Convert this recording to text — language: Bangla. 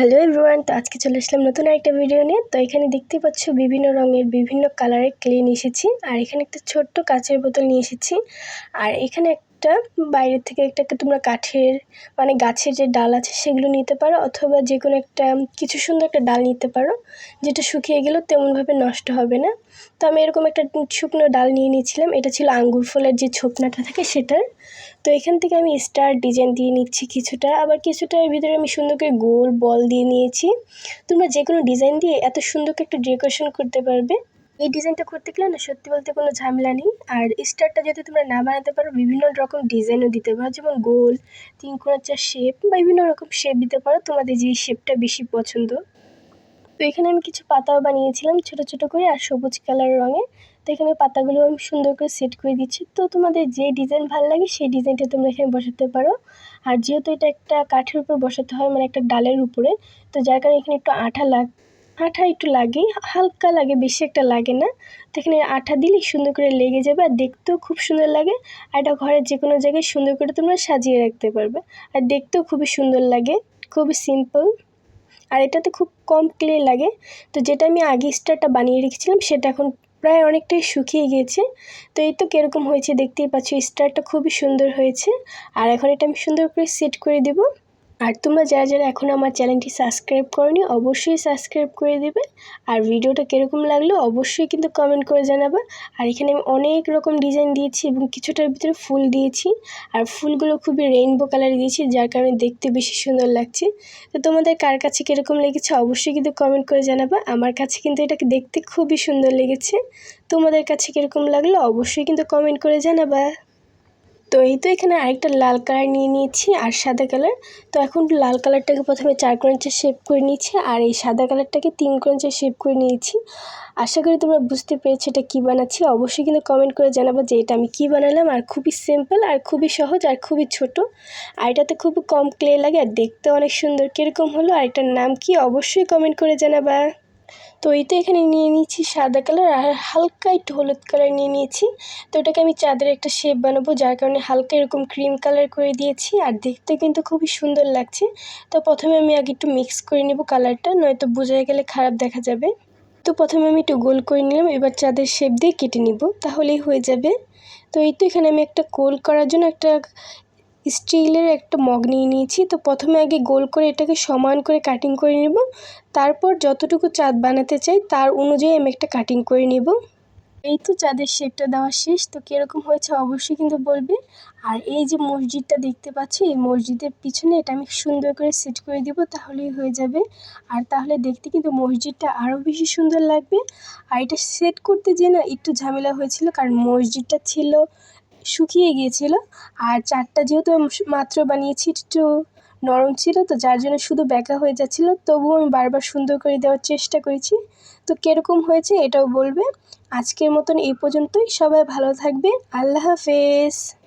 হ্যালো এভরিওয়ান তো আজকে চলে আসলাম নতুন একটা ভিডিও নিয়ে। তো এখানে দেখতে পাচ্ছ বিভিন্ন রঙের, বিভিন্ন কালারের ক্লে নিয়ে এসেছি। আর এখানে একটা ছোট্ট কাচের বোতল নিয়ে এসেছি। আর এখানে একটা, বাইরের থেকে একটা তোমরা কাঠের মানে গাছের যে ডাল আছে সেগুলো নিতে পারো, অথবা যে কোনো একটা, কিছু সুন্দর একটা ডাল নিতে পারো, যেটা শুকিয়ে গেলেও তেমনভাবে নষ্ট হবে না। তো আমি এরকম একটা শুকনো ডাল নিয়ে নিয়েছিলাম, এটা ছিল আঙ্গুর ফলের যে ছোপনাটা থাকে সেটার। তো এখান থেকে আমি স্টার ডিজাইন দিয়ে নিচ্ছি কিছুটা, আবার কিছুটার ভিতরে আমি সুন্দর করে গোল বল দিয়ে নিয়েছি। তোমরা যে কোনো ডিজাইন দিয়ে এত সুন্দর একটা ডেকোরেশন করতে পারবে। এই ডিজাইনটা করতে গেলে না সত্যি বলতে কোনো ঝামেলা নেই। আর স্টারটা যদি তোমরা না বানাতে পারো, বিভিন্ন রকম ডিজাইনও দিতে পারো, যেমন গোল, তিন কোণাচার শেপ বা বিভিন্ন রকম শেপ দিতে পারো, তোমাদের যে শেপটা বেশি পছন্দ। তো এখানে আমি কিছু পাতাও বানিয়েছিলাম ছোট ছোট করে আর সবুজ কালার রঙে। তো এখানে পাতাগুলো আমি সুন্দর করে সেট করে দিচ্ছি। তো তোমাদের যে ডিজাইন ভালো লাগে সেই ডিজাইনটা তোমরা এখানে বসাতে পারো। আর যেহেতু এটা একটা কাঠের উপর বসাতে হয় মানে একটা ডালের উপরে, তো যার কারণে এখানে একটু আঠা লাগ আঠা একটু লাগে, হালকা লাগে, বেশি একটা লাগে না। তো এখানে আঠা দিলে সুন্দর করে লেগে যাবে আর দেখতেও খুব সুন্দর লাগে। আর এটা ঘরের যে কোনো জায়গায় সুন্দর করে তোমরা সাজিয়ে রাখতে পারবে। আর দেখতেও খুবই সুন্দর লাগে, খুবই সিম্পল আর এটাতে খুব কম ক্লে লাগে। তো যেটা আমি আগে স্টারটা বানিয়ে রেখেছিলাম, সেটা এখন প্রায় অনেকটাই শুকিয়ে গিয়েছে। তো এই তো কীরকম হয়েছে দেখতেই পাচ্ছ স্টারটা খুবই সুন্দর হয়েছে। আর এখন এটা আমি সুন্দর করে সেট করে দেবো। আর তোমরা যারা যারা এখনও আমার চ্যানেলটি সাবস্ক্রাইব করনি, অবশ্যই সাবস্ক্রাইব করে দেবে। আর ভিডিওটা কীরকম লাগল অবশ্যই কিন্তু কমেন্ট করে জানাবে। আর এখানে আমি অনেক রকম ডিজাইন দিয়েছি এবং কিছুটার ভিতরে ফুল দিয়েছি। আর ফুলগুলো খুবই রেইনবো কালার দিয়েছি, যার কারণে দেখতে বেশি সুন্দর লাগছে। তো তোমাদের কার কাছে কীরকম লেগেছে অবশ্যই কিন্তু কমেন্ট করে জানাবে। আমার কাছে কিন্তু এটাকে দেখতে খুবই সুন্দর লেগেছে। তোমাদের কাছে কীরকম লাগল অবশ্যই কিন্তু কমেন্ট করে জানাবা। তো এই তো এখানে আরেকটা লাল কালার নিয়ে নিয়েছি আর সাদা কালার। তো এখন লাল কালারটাকে প্রথমে চার কোণের শেপ করে নিয়েছি আর এই সাদা কালারটাকে তিন কোণের শেপ করে নিয়েছি। আশা করি তোমরা বুঝতে পেরেছ এটা কী বানাচ্ছি। অবশ্যই কিন্তু কমেন্ট করে জানাব যে এটা আমি কী বানালাম আর খুবই সিম্পল আর খুবই সহজ আর খুবই ছোট। আর এটাতে খুব কম ক্লে লাগে আর দেখতে অনেক সুন্দর। কীরকম হলো আর এটার নাম কি অবশ্যই কমেন্ট করে জানাবা। তো এই তো এখানে নিয়ে নিয়েছি সাদা কালার আর হালকা একটু হলুদ কালার নিয়ে নিয়েছি। তো এটাকে আমি চাঁদের একটা শেপ বানাবো, যার কারণে হালকা এরকম ক্রিম কালার করে দিয়েছি আর দেখতে কিন্তু খুবই সুন্দর লাগছে। তো প্রথমে আমি আগে একটু মিক্স করে নেব কালারটা নয়তো বোঝা গেলে খারাপ দেখা যাবে। তো প্রথমে আমি একটু গোল করে নিলাম, এবার চাঁদের শেপ দিয়ে কেটে নিব, তাহলেই হয়ে যাবে। তো এই তো এখানে আমি একটা গোল করার জন্য একটা স্টিলের একটা মগ নিয়ে নিয়েছি। তো প্রথমে আগে গোল করে এটাকে সমান করে কাটিং করে নেব। তারপর যতটুকু চাঁদ বানাতে চাই, তার অনুযায়ী আমি একটা কাটিং করে নেব। এই তো চাঁদের শেপটা দেওয়া শেষ। তো কীরকম হয়েছে অবশ্যই কিন্তু বলবে। আর এই যে মসজিদটা দেখতে পাচ্ছি, এই মসজিদের পিছনে এটা আমি সুন্দর করে সেট করে দিব, তাহলেই হয়ে যাবে। আর তাহলে দেখতে কিন্তু মসজিদটা আরও বেশি সুন্দর লাগবে। আর এটা সেট করতে যে না একটু ঝামেলা হয়েছিল, কারণ মসজিদটা ছিল শুকিয়ে গিয়েছিল। আর চারটা যেহেতু মাত্র বানিয়েছি, একটু নরম ছিল, তো যার জন্য শুধু ব্যাকা হয়ে যাচ্ছিল। তবুও আমি বারবার সুন্দর করে দেওয়ার চেষ্টা করেছি। তো কীরকম হয়েছে এটাও বলবে। আজকের মতন এই পর্যন্তই। সবাই ভালো থাকবে। আল্লাহ হাফেজ।